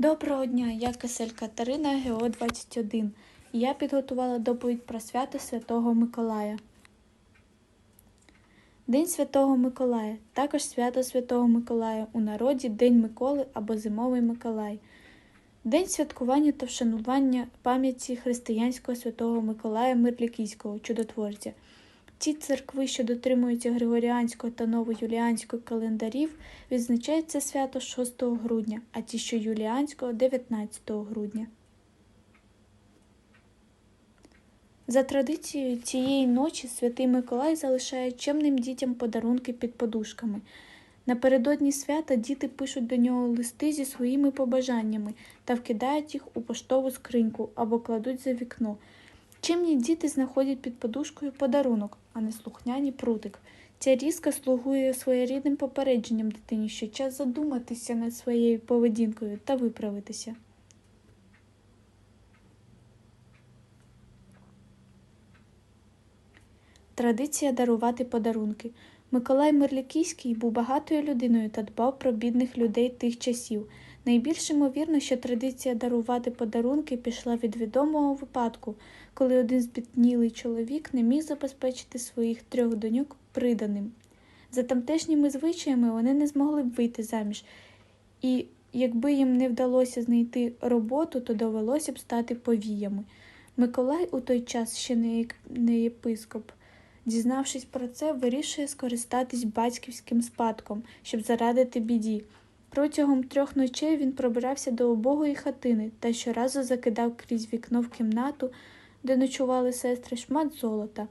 Доброго дня, я Кисель Катерина, ГО 21 і я підготувала доповідь про свято Святого Миколая. День Святого Миколая, також свято Святого Миколая у народі День Миколи або Зимовий Миколай. День святкування та вшанування пам'яті християнського святого Миколая Мирлікійського, чудотворця. Ті церкви, що дотримуються Григоріанського та новоюліанського календарів, відзначають це свято 6 грудня, а ті, що юліанського 19 грудня. За традицією цієї ночі святий Миколай залишає чемним дітям подарунки під подушками. Напередодні свята діти пишуть до нього листи зі своїми побажаннями та вкидають їх у поштову скриньку або кладуть за вікно. Чимні діти знаходять під подушкою подарунок, а не слухняні прутик. Ця різка слугує своєрідним попередженням дитині, що час задуматися над своєю поведінкою та виправитися. Традиція дарувати подарунки. Миколай Мирлікійський був багатою людиною та дбав про бідних людей тих часів. Найбільш ймовірно, що традиція дарувати подарунки пішла від відомого випадку, коли один збіднілий чоловік не міг забезпечити своїх трьох доньок приданим. За тамтешніми звичаями вони не змогли б вийти заміж, і якби їм не вдалося знайти роботу, то довелося б стати повіями. Миколай у той час ще не, не єпископ. Дізнавшись про це, вирішує скористатись батьківським спадком, щоб зарадити біді. Протягом трьох ночей він пробирався до убогої хатини та щоразу закидав крізь вікно в кімнату, де ночували сестри, шмат золота,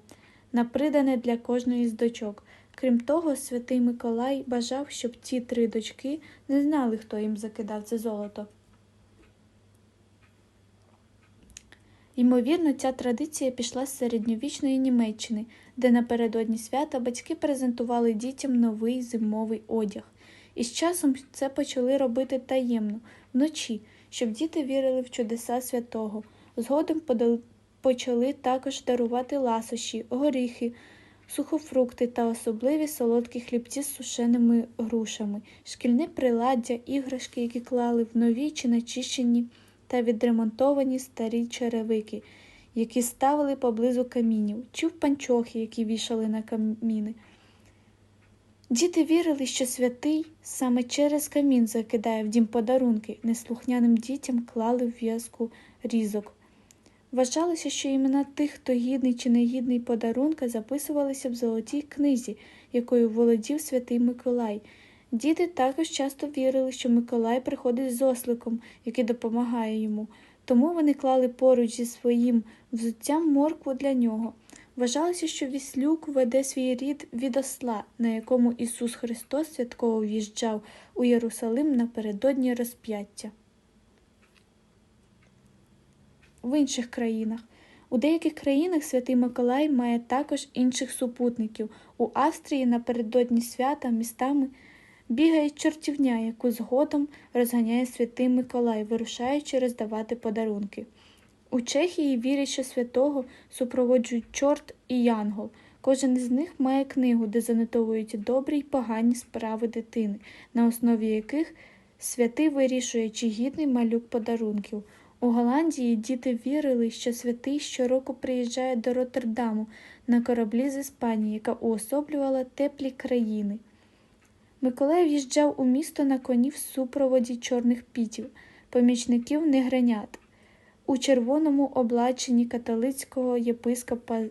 напридане для кожної з дочок. Крім того, святий Миколай бажав, щоб ті три дочки не знали, хто їм закидав це золото. Ймовірно, ця традиція пішла з середньовічної Німеччини, де напередодні свята батьки презентували дітям новий зимовий одяг. І з часом це почали робити таємно, вночі, щоб діти вірили в чудеса святого. Згодом почали також дарувати ласощі, горіхи, сухофрукти та особливі солодкі хлібці з сушеними грушами, шкільне приладдя, іграшки, які клали в нові чи начищені та відремонтовані старі черевики, які ставили поблизу камінів, чи в панчохи, які вішали на каміни. Діти вірили, що святий саме через камін закидає в дім подарунки, неслухняним дітям клали в в'язку різок. Вважалося, що імена тих, хто гідний чи негідний подарунка, записувалися в золотій книзі, якою володів святий Миколай. Діти також часто вірили, що Миколай приходить з осликом, який допомагає йому, тому вони клали поруч зі своїм взуттям моркву для нього. Вважалося, що Віслюк веде свій рід від осла, на якому Ісус Христос святково в'їжджав у Єрусалим напередодні розп'яття. В інших країнах. У деяких країнах святий Миколай має також інших супутників. У Австрії напередодні свята містами бігає чортівня, яку згодом розганяє святий Миколай, вирушаючи роздавати подарунки. У Чехії вірять, святого супроводжують чорт і янгол. Кожен із них має книгу, де занотовують добрі й погані справи дитини, на основі яких святий вирішує, чи гідний малюк подарунків. У Голландії діти вірили, що святий щороку приїжджає до Роттердаму на кораблі з Іспанії, яка уособлювала теплі країни. Миколай в'їжджав у місто на коні в супроводі чорних пітів, помічників негренят. У червоному облаченні католицького єпископа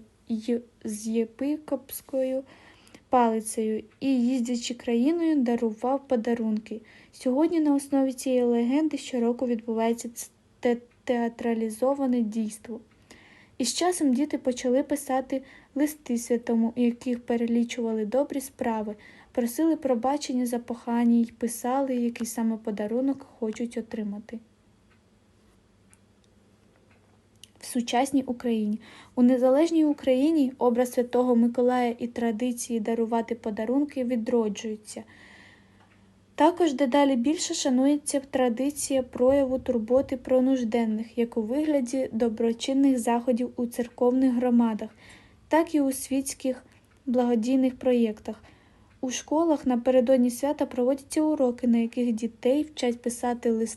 з єпископською палицею і, їздячи країною, дарував подарунки. Сьогодні на основі цієї легенди щороку відбувається театралізоване дійство. І з часом діти почали писати листи святому, у яких перелічували добрі справи, просили пробачення за похання й писали, який саме подарунок хочуть отримати. В сучасній Україні у незалежній Україні образ Святого Миколая і традиції дарувати подарунки відроджуються. Також дедалі більше шанується традиція прояву турботи про нужденних, як у вигляді доброчинних заходів у церковних громадах, так і у світських благодійних проєктах. У школах напередодні свята проводяться уроки, на яких дітей вчать писати листи.